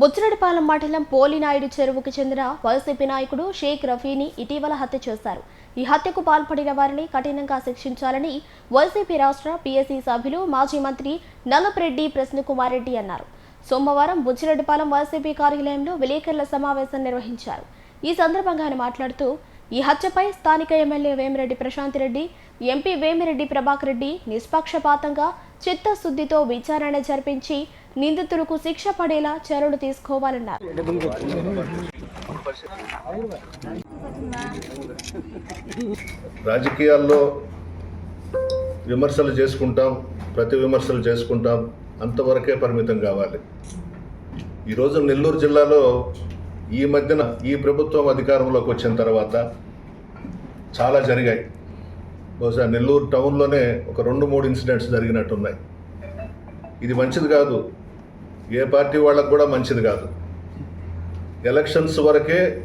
బుచ్చిరెడ్డిపాలెం మండలం పోలినాయుడు చెరువుకు చెందిన వైసీపీ నాయకుడు షేక్ రఫీని ఇటీవల హత్య చేశారు. ఈ హత్యకు పాల్పడిన వారిని కఠినంగా శిక్షించాలని వైసీపీ రాష్ట్ర పీఎస్సీ సభ్యులు మాజీ మంత్రి నల్లపరెడ్డి ప్రశ్నకుమార్ రెడ్డి అన్నారు. సోమవారం బుచ్చిరెడ్డిపాలెం వైసీపీ కార్యాలయంలో విలేకరుల సమావేశం నిర్వహించారు. ఈ సందర్భంగా ఆయన మాట్లాడుతూ ఈ హత్యపై స్థానిక ఎమ్మెల్యే వేమిరెడ్డి ప్రశాంత్ రెడ్డి ఎంపీ వేమిరెడ్డి ప్రభాకర్ రెడ్డి నిష్పక్షపాతంగా చిత్తశుద్ధితో విచారణ జరిపించి నిందితులకు శిక్ష పడేలా చర్యలు తీసుకోవాలన్నారు. రాజకీయాల్లో విమర్శలు చేసుకుంటాం ప్రతి విమర్శలు చేసుకుంటాం అంతవరకే పరిమితం కావాలి. ఈరోజు నెల్లూరు జిల్లాలో ఈ మధ్యన ఈ ప్రభుత్వం అధికారంలోకి వచ్చిన తర్వాత చాలా జరిగాయి. బహుశా నెల్లూరు టౌన్లోనే ఒక రెండు మూడు ఇన్సిడెంట్స్ జరిగినట్టున్నాయి. ఇది మంచిది కాదు. ఏ పార్టీ వాళ్ళకు కూడా మంచిది కాదు. ఎలక్షన్స్ వరకే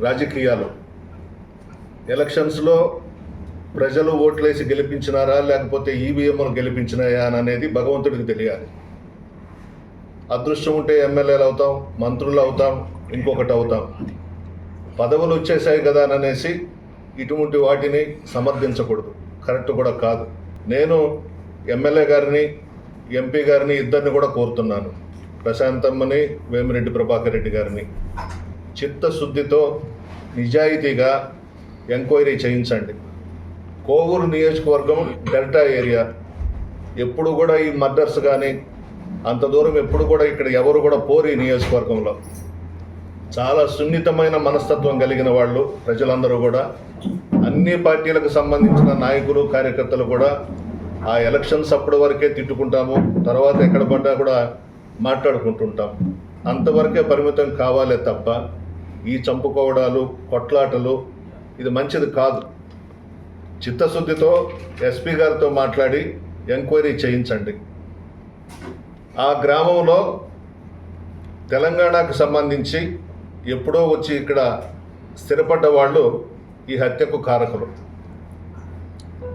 రాజకీయాలు. ఎలక్షన్స్లో ప్రజలు ఓట్లేసి గెలిపించినారా లేకపోతే ఈవీఎంలు గెలిపించినాయా అని అనేది భగవంతుడికి తెలియాలి. అదృష్టం ఉంటే ఎమ్మెల్యేలు అవుతాం మంత్రులు అవుతాం ఇంకొకటి అవుతాం. పదవులు వచ్చేసాయి కదా అని అనేసి ఇటువంటి వాటిని సమర్థించకూడదు. కరెక్ట్ కూడా కాదు. నేను ఎమ్మెల్యే గారిని ఎంపీ గారిని ఇద్దరిని కూడా కోరుతున్నాను. ప్రశాంతమ్మని వేమిరెడ్డి ప్రభాకర్ రెడ్డి గారిని చిత్తశుద్ధితో నిజాయితీగా ఎంక్వైరీ చేయించండి. కోవూరు నియోజకవర్గం డెల్టా ఏరియా. ఎప్పుడు కూడా ఈ మర్డర్స్ కానీ అంత దూరం ఎప్పుడు కూడా ఇక్కడ ఎవరు కూడా పోరు ఈ నియోజకవర్గంలో. చాలా సున్నితమైన మనస్తత్వం కలిగిన వాళ్ళు ప్రజలందరూ కూడా. అన్ని పార్టీలకు సంబంధించిన నాయకులు కార్యకర్తలు కూడా ఆ ఎలక్షన్స్ అప్పటి వరకే తిట్టుకుంటాము. తర్వాత ఎక్కడ పడ్డా కూడా మాట్లాడుకుంటుంటాం. అంతవరకే పరిమితం కావాలే తప్ప ఈ చంపుకోవడాలు కొట్లాటలు ఇది మంచిది కాదు. చిత్తశుద్ధితో ఎస్పీ గారితో మాట్లాడి ఎంక్వైరీ చేయించండి. ఆ గ్రామంలో తెలంగాణకు సంబంధించి ఎప్పుడో వచ్చి ఇక్కడ స్థిరపడ్డ వాళ్ళు ఈ హత్యకు కారకులు.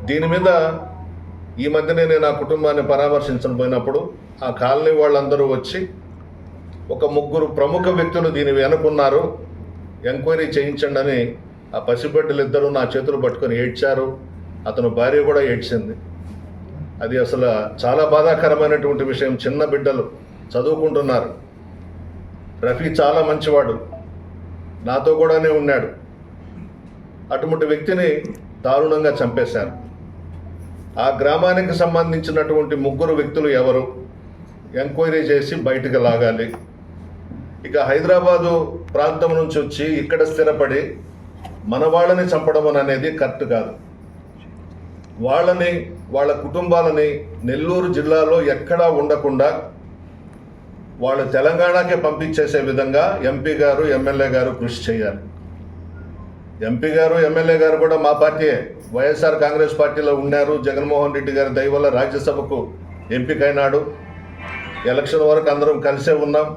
దీని మీద ఈ మధ్యనే నేను ఆ కుటుంబాన్ని పరామర్శించడం పోయినప్పుడు ఆ కాలనీ వాళ్ళందరూ వచ్చి ఒక ముగ్గురు ప్రముఖ వ్యక్తులు దీని వెనుకున్నారు. ఎంక్వైరీ చేయించండి అని ఆ పసిబిడ్డలు ఇద్దరు నా చేతులు పట్టుకొని ఏడ్చారు. అతను భార్య కూడా ఏడ్చింది. అది అసలు చాలా బాధాకరమైనటువంటి విషయం. చిన్న బిడ్డలు చదువుకుంటున్నారు. రఫీ చాలా మంచివాడు. నాతో కూడానే ఉన్నాడు. అటువంటి వ్యక్తిని దారుణంగా చంపేశారు. ఆ గ్రామానికి సంబంధించినటువంటి ముగ్గురు వ్యక్తులు ఎవరు? ఎంక్వైరీ చేసి బయటకు లాగాలి. ఇక హైదరాబాదు ప్రాంతం నుంచి వచ్చి ఇక్కడ స్థిరపడి మన వాళ్ళని చంపడం అనేది కరెక్ట్ కాదు. వాళ్ళని వాళ్ళ కుటుంబాలని నెల్లూరు జిల్లాలో ఎక్కడా ఉండకుండా వాళ్ళు తెలంగాణకే పంపించేసే విధంగా ఎంపీ గారు ఎమ్మెల్యే గారు కృషి చేయాలి. ఎంపీ గారు ఎమ్మెల్యే గారు కూడా మా పార్టీ వైఎస్ఆర్ కాంగ్రెస్ పార్టీలో ఉన్నారు. జగన్మోహన్ రెడ్డి గారి దయ వల్ల రాజ్యసభకు ఎంపికైనాడు. ఎలక్షన్ వరకు అందరం కలిసే ఉన్నాం.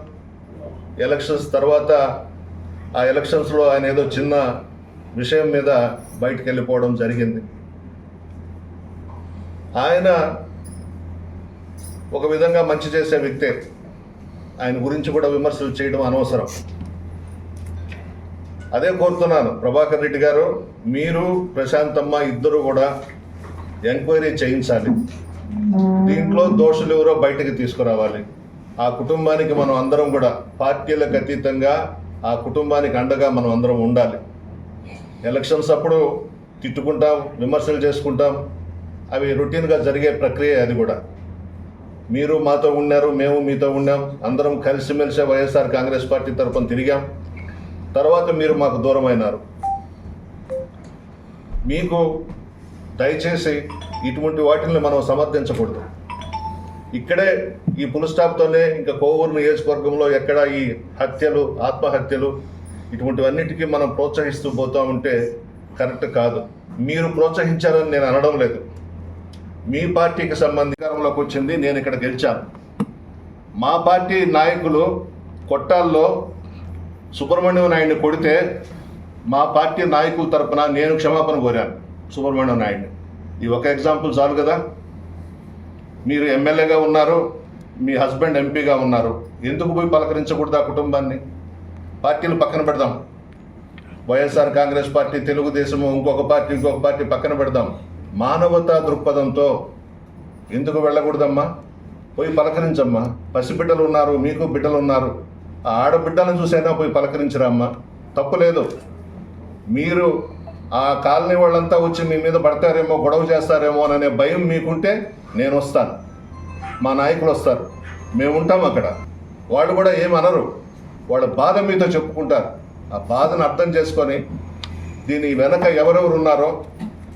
ఎలక్షన్స్ తర్వాత ఆ ఎలక్షన్స్లో ఆయన ఏదో చిన్న విషయం మీద బయటికి వెళ్ళిపోవడం జరిగింది. ఆయన ఒక విధంగా మంచి చేసే వ్యక్తే. ఆయన గురించి కూడా విమర్శలు చేయడం అనవసరం. అదే కోరుతున్నాను. ప్రభాకర్ రెడ్డి గారు మీరు ప్రశాంతమ్మ ఇద్దరు కూడా ఎంక్వైరీ చేయించాలి. దీంట్లో దోషులు ఎవరో బయటకు తీసుకురావాలి. ఆ కుటుంబానికి మనం అందరం కూడా పార్టీలకు అతీతంగా ఆ కుటుంబానికి అండగా మనం అందరం ఉండాలి. ఎలక్షన్స్ అప్పుడు తిట్టుకుంటాం విమర్శలు చేసుకుంటాం. అవి రొటీన్గా జరిగే ప్రక్రియ అది కూడా. మీరు మాతో ఉన్నారు మేము మీతో ఉన్నాం. అందరం కలిసిమెలిసే వైఎస్ఆర్ కాంగ్రెస్ పార్టీ తరఫున తిరిగాం. తర్వాత మీరు మాకు దూరమైనారు. మీకు దయచేసి ఇటువంటి వాటిని మనం సమర్థించకూడదు. ఇక్కడే ఈ పులు స్టాప్తోనే ఇంకా కోవూరు నియోజకవర్గంలో ఎక్కడ ఈ హత్యలు ఆత్మహత్యలు ఇటువంటివన్నిటికీ మనం ప్రోత్సహిస్తూ పోతూ ఉంటే కరెక్ట్ కాదు. మీరు ప్రోత్సహించారని నేను అనడం లేదు. మీ పార్టీకి సంబంధికారంలోకి వచ్చింది నేను ఇక్కడ గెలిచాను. మా పార్టీ నాయకులు కొట్టాల్లో సుబ్రహ్మణ్యం నాయుడిని కొడితే మా పార్టీ నాయకుల తరపున నేను క్షమాపణ కోరాను సుబ్రహ్మణ్యం నాయుడిని. ఈ ఒక ఎగ్జాంపుల్ చాలు కదా? మీరు ఎమ్మెల్యేగా ఉన్నారు మీ హస్బెండ్ ఎంపీగా ఉన్నారు. ఎందుకు పోయి పలకరించకూడదు ఆ కుటుంబాన్ని? పార్టీలు పక్కన పెడదాం. వైఎస్ఆర్ కాంగ్రెస్ పార్టీ తెలుగుదేశము ఇంకొక పార్టీ ఇంకొక పార్టీ పక్కన పెడదాం. మానవతా దృక్పథంతో ఎందుకు వెళ్ళకూడదమ్మా? పోయి పలకరించమ్మా. పసిబిడ్డలు ఉన్నారు మీకు బిడ్డలు ఉన్నారు. ఆడబిడ్డలను చూసైనా పోయి పలకరించరమ్మా తప్పు లేదు. మీరు ఆ కాలనీ వాళ్ళంతా వచ్చి మీ మీద పడతారేమో గొడవ చేస్తారేమో అనే భయం మీకుంటే నేను వస్తాను. మా నాయకులు వస్తారు. మేము ఉంటాం అక్కడ. వాళ్ళు కూడా ఏమనరు వాళ్ళ బాధ మీతో చెప్పుకుంటారు. ఆ బాధను అర్థం చేసుకొని దీని వెనక ఎవరెవరు ఉన్నారో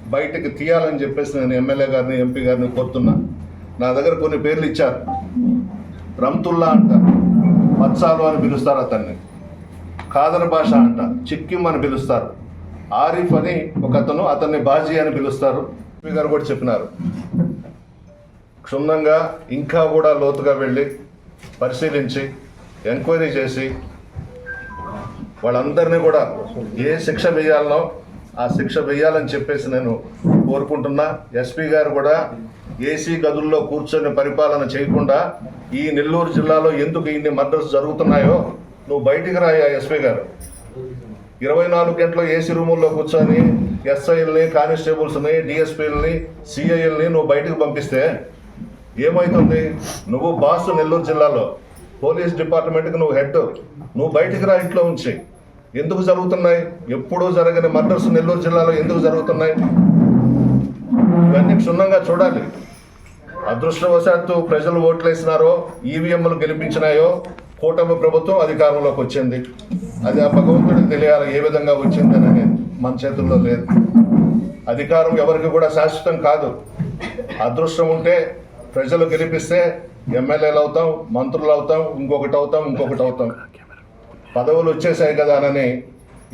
బయటకు తీయాలని చెప్పేసి నేను ఎమ్మెల్యే గారిని ఎంపీ గారిని కోరుతున్నా. నా దగ్గర కొన్ని పేర్లు ఇచ్చారు. రమ్తుల్లా అంట మత్సాలు అని పిలుస్తారు అతన్ని. కాదర భాష అంట చిక్కిం అని పిలుస్తారు. ఆరిఫ్ అని ఒక అతను అతన్ని బాజీ అని పిలుస్తారు. గారు కూడా చెప్పినారు. క్షుణ్ణంగా ఇంకా కూడా లోతుగా వెళ్ళి పరిశీలించి ఎంక్వైరీ చేసి వాళ్ళందరినీ కూడా ఏ శిక్ష వేయాలనో ఆ శిక్ష వేయాలని చెప్పేసి నేను కోరుకుంటున్నా. ఎస్పీ గారు కూడా ఏసీ గదుల్లో కూర్చొని పరిపాలన చేయకుండా ఈ నెల్లూరు జిల్లాలో ఎందుకు ఇన్ని మర్డర్స్ జరుగుతున్నాయో నువ్వు బయటికి రాయా ఎస్పీ గారు. ఇరవై నాలుగు గంటలు ఏసీ రూముల్లో కూర్చొని ఎస్ఐల్ని కానిస్టేబుల్స్ని డిఎస్పీలని సిఐఎల్ని నువ్వు బయటకు పంపిస్తే ఏమవుతుంది నువ్వు బాస్ నెల్లూరు జిల్లాలో. పోలీస్ డిపార్ట్మెంట్కి నువ్వు హెడ్. నువ్వు బయటికి రా ఇంట్లో ఉంచి. ఎందుకు జరుగుతున్నాయి? ఎప్పుడూ జరగని మర్డర్స్ నెల్లూరు జిల్లాలో ఎందుకు జరుగుతున్నాయి? ఇవన్నీ క్షుణ్ణంగా చూడాలి. అదృష్టవశాత్తు ప్రజలు ఓట్లేసినారో ఈవీఎంలు గెలిపించినాయో కూటమి ప్రభుత్వం అధికారంలోకి వచ్చింది. అది ఆ భగవంతుడికి తెలియాలి ఏ విధంగా వచ్చింది అనేది మన చేతుల్లో లేదు. అధికారం ఎవరికి కూడా శాశ్వతం కాదు. అదృష్టం ఉంటే ప్రజలు గెలిపిస్తే ఎమ్మెల్యేలు అవుతాం మంత్రులు అవుతాం ఇంకొకటి అవుతాం ఇంకొకటి అవుతాం. పదవులు వచ్చేసాయి కదా అని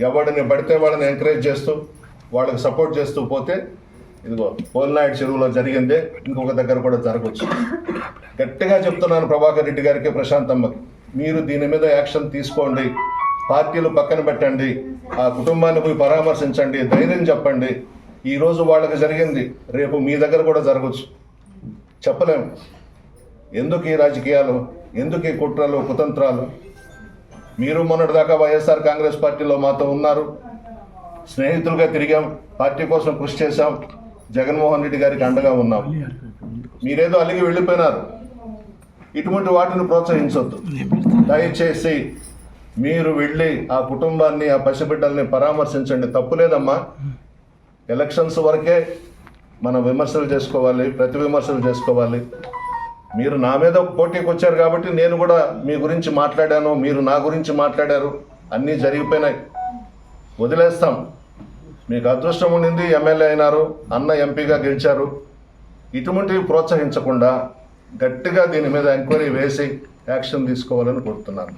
ఎవరిని పడితే వాళ్ళని ఎంకరేజ్ చేస్తూ వాళ్ళకి సపోర్ట్ చేస్తూ పోతే ఇదిగో పోలినాయుడు చెరువులో జరిగిందే ఇంకొక దగ్గర కూడా జరగవచ్చు గట్టిగా చెప్తున్నాను ప్రభాకర్ రెడ్డి గారికి ప్రశాంతమ్మకి. మీరు దీని మీద యాక్షన్ తీసుకోండి. పార్టీలు పక్కన పెట్టండి. ఆ కుటుంబాన్ని పోయి పరామర్శించండి. ధైర్యం చెప్పండి. ఈరోజు వాళ్ళకి జరిగింది. రేపు మీ దగ్గర కూడా జరగవచ్చు చెప్పలేము. ఎందుకు ఈ రాజకీయాలు? ఎందుకు ఈ కుట్రలు కుతంత్రాలు? మీరు మొన్నటిదాకా వైఎస్ఆర్ కాంగ్రెస్ పార్టీలో మాతో ఉన్నారు. స్నేహితులుగా తిరిగాం. పార్టీ కోసం కృషి చేశాం. జగన్మోహన్ రెడ్డి గారికి అండగా ఉన్నాం. మీరేదో అలిగి వెళ్ళిపోయినారు. ఇటువంటి వాటిని ప్రోత్సహించొద్దు. దయచేసి మీరు వెళ్ళి ఆ కుటుంబాన్ని ఆ పసిబిడ్డల్ని పరామర్శించండి. తప్పులేదమ్మా ఎలక్షన్స్ వరకే మనం విమర్శలు చేసుకోవాలి ప్రతి విమర్శలు చేసుకోవాలి. మీరు నా మీద పోటీకి వచ్చారు కాబట్టి నేను కూడా మీ గురించి మాట్లాడాను మీరు నా గురించి మాట్లాడారు. అన్నీ జరిగిపోయినాయి. వదిలేస్తాం. మీకు అదృష్టం ఉండింది ఎమ్మెల్యే అయినారు అన్న ఎంపీగా గెలిచారు. ఇటువంటివి ప్రోత్సహించకుండా గట్టిగా దీని మీద ఎంక్వైరీ వేసి యాక్షన్ తీసుకోవాలని కోరుతున్నాను.